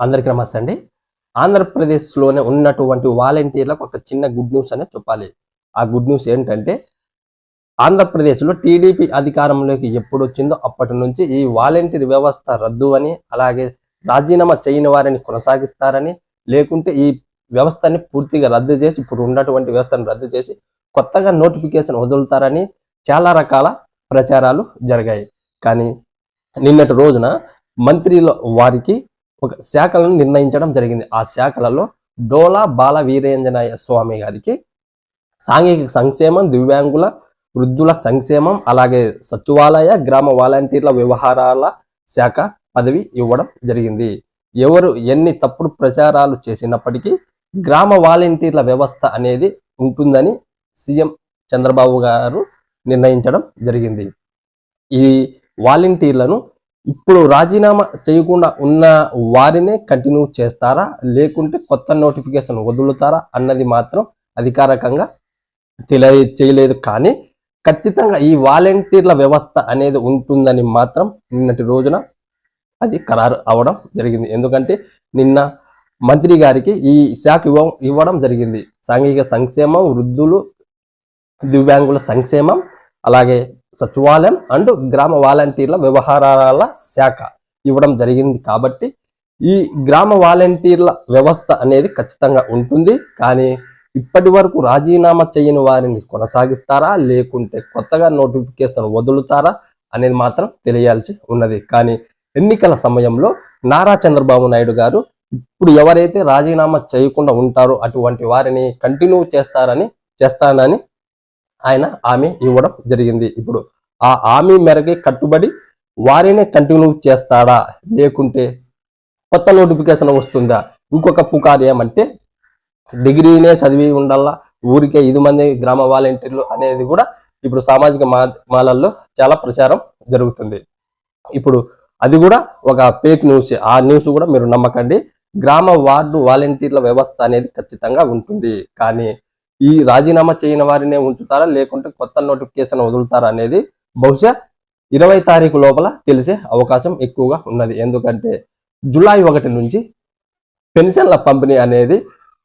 అందరికీ నమస్తే అండి. ఆంధ్రప్రదేశ్లోనే ఉన్నటువంటి వాలంటీర్లకు ఒక చిన్న గుడ్ న్యూస్ అనే చెప్పాలి. ఆ గుడ్ న్యూస్ ఏంటంటే ఆంధ్రప్రదేశ్లో టీడీపీ అధికారంలోకి ఎప్పుడు వచ్చిందో అప్పటి నుంచి ఈ వాలంటీర్ వ్యవస్థ రద్దు అని అలాగే రాజీనామా చేయని వారిని కొనసాగిస్తారని లేకుంటే ఈ వ్యవస్థని పూర్తిగా రద్దు చేసి ఇప్పుడు ఉన్నటువంటి వ్యవస్థను రద్దు చేసి కొత్తగా నోటిఫికేషన్ వదులుతారని చాలా రకాల ప్రచారాలు జరిగాయి. కానీ నిన్నటి రోజున మంత్రిల వారికి ఒక శాఖలను నిర్ణయించడం జరిగింది. ఆ శాఖలలో డోలా బాల వీరేంజనాయ స్వామి గారికి సాంఘిక సంక్షేమం దివ్యాంగుల వృద్ధుల సంక్షేమం అలాగే సచివాలయ గ్రామ వాలంటీర్ల వ్యవహారాల శాఖ పదవి ఇవ్వడం జరిగింది. ఎవరు ఎన్ని తప్పుడు ప్రచారాలు చేసినప్పటికీ గ్రామ వాలంటీర్ల వ్యవస్థ అనేది ఉంటుందని సీఎం చంద్రబాబు గారు నిర్ణయించడం జరిగింది. ఈ వాలంటీర్లను ఇప్పుడు రాజీనామా చేయకుండా ఉన్న వారినే కంటిన్యూ చేస్తారా? లేకుంటే కొత్త నోటిఫికేషన్ వదులుతారా అన్నది మాత్రం అధికారికంగా తెలియ చేయలేదు. కానీ ఖచ్చితంగా ఈ వాలంటీర్ల వ్యవస్థ అనేది ఉంటుందని మాత్రం నిన్నటి రోజున అది ఖరారు అవడం జరిగింది. ఎందుకంటే నిన్న మంత్రి గారికి ఈ శాఖ ఇవ్వ ఇవ్వడం జరిగింది. సాంఘిక సంక్షేమం వృద్ధులు దివ్యాంగుల సంక్షేమం అలాగే సచివాలయం అండ్ గ్రామ వాలంటీర్ల వ్యవహారాల శాఖ ఇవ్వడం జరిగింది కాబట్టి ఈ గ్రామ వాలంటీర్ల వ్యవస్థ అనేది ఖచ్చితంగా ఉంటుంది. కానీ ఇప్పటి వరకు రాజీనామా చేయని వారిని కొనసాగిస్తారా? లేకుంటే కొత్తగా నోటిఫికేషన్ వదులుతారా? అనేది మాత్రం తెలియాల్సి ఉన్నది. కానీ ఎన్నికల సమయంలో నారా చంద్రబాబు నాయుడు గారు ఇప్పుడు ఎవరైతే రాజీనామా చేయకుండా ఉంటారో అటువంటి వారిని కంటిన్యూ చేస్తారని చేస్తానని ఆయన హామీ ఇవ్వడం జరిగింది. ఇప్పుడు ఆ హామీ మేరకి కట్టుబడి వారినే కంటిన్యూ చేస్తాడా? లేకుంటే కొత్త నోటిఫికేషన్ వస్తుందా? ఇంకొక పుకారు ఏమంటే డిగ్రీనే చదివి ఉండాలా? ఊరికే ఐదు మంది గ్రామ వాలంటీర్లు అనేది కూడా ఇప్పుడు సామాజిక మాధ్యమాలలో చాలా ప్రచారం జరుగుతుంది. ఇప్పుడు అది కూడా ఒక ఫేక్ న్యూస్. ఆ న్యూస్ కూడా మీరు నమ్మకండి. గ్రామ వార్డు వాలంటీర్ల వ్యవస్థ అనేది ఖచ్చితంగా ఉంటుంది. కానీ ఈ రాజీనామా చేయని వారినే ఉంచుతారా? లేకుంటే కొత్త నోటిఫికేషన్ వదులుతారా అనేది బహుశా ఇరవై తారీఖు లోపల తెలిసే అవకాశం ఎక్కువగా ఉన్నది. ఎందుకంటే జూలై ఒకటి నుంచి పెన్షన్ల పంపిణీ అనేది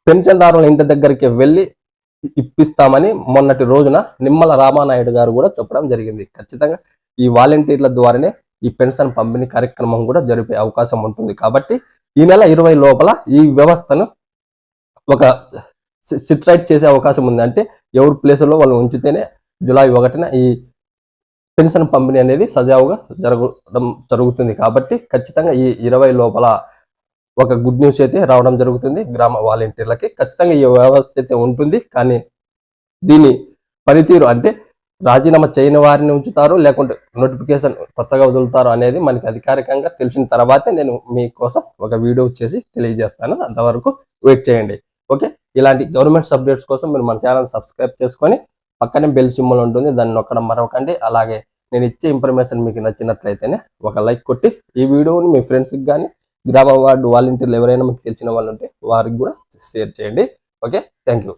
పెన్షన్దారుల ఇంటి దగ్గరికి వెళ్ళి ఇప్పిస్తామని మొన్నటి రోజున నిమ్మల రామానాయుడు గారు కూడా చెప్పడం జరిగింది. ఖచ్చితంగా ఈ వాలంటీర్ల ద్వారానే ఈ పెన్షన్ పంపిణీ కార్యక్రమం కూడా జరిపే అవకాశం ఉంటుంది. కాబట్టి ఈ నెల ఇరవై లోపల ఈ వ్యవస్థను ఒక సిట్రైట్ చేసే అవకాశం ఉంది. అంటే ఎవరి ప్లేస్లో వాళ్ళు ఉంచితేనే జులై ఒకటిన ఈ పెన్షన్ పంపిణీ అనేది సజావుగా జరగడం జరుగుతుంది. కాబట్టి ఖచ్చితంగా ఈ ఇరవై లోపల ఒక గుడ్ న్యూస్ అయితే రావడం జరుగుతుంది. గ్రామ వాలంటీర్లకి ఖచ్చితంగా ఈ వ్యవస్థ అయితే ఉంటుంది. కానీ దీని పనితీరు అంటే రాజీనామా చేయని వారిని ఉంచుతారు లేకుంటే నోటిఫికేషన్ కొత్తగా వదులుతారు అనేది మనకి అధికారికంగా తెలిసిన తర్వాతే నేను మీకోసం ఒక వీడియో చేసి తెలియజేస్తాను. అంతవరకు వెయిట్ చేయండి. ఓకే? ఇలాంటి గవర్నమెంట్ అప్డేట్స్ కోసం మీరు మన ఛానల్ సబ్స్క్రైబ్ చేసుకొని పక్కనే బెల్ సింబల్ ఉంటుంది దాన్ని నొక్కడం మరొకండి అలాగే నేను ఇచ్చే ఇన్ఫర్మేషన్ మీకు నచ్చినట్లయితేనే ఒక లైక్ కొట్టి ఈ వీడియోని మీ ఫ్రెండ్స్కి కానీ గ్రామ వార్డు వాలంటీర్లు ఎవరైనా మీకు తెలిసిన వాళ్ళు ఉంటే వారికి కూడా షేర్ చేయండి. ఓకే? Thank you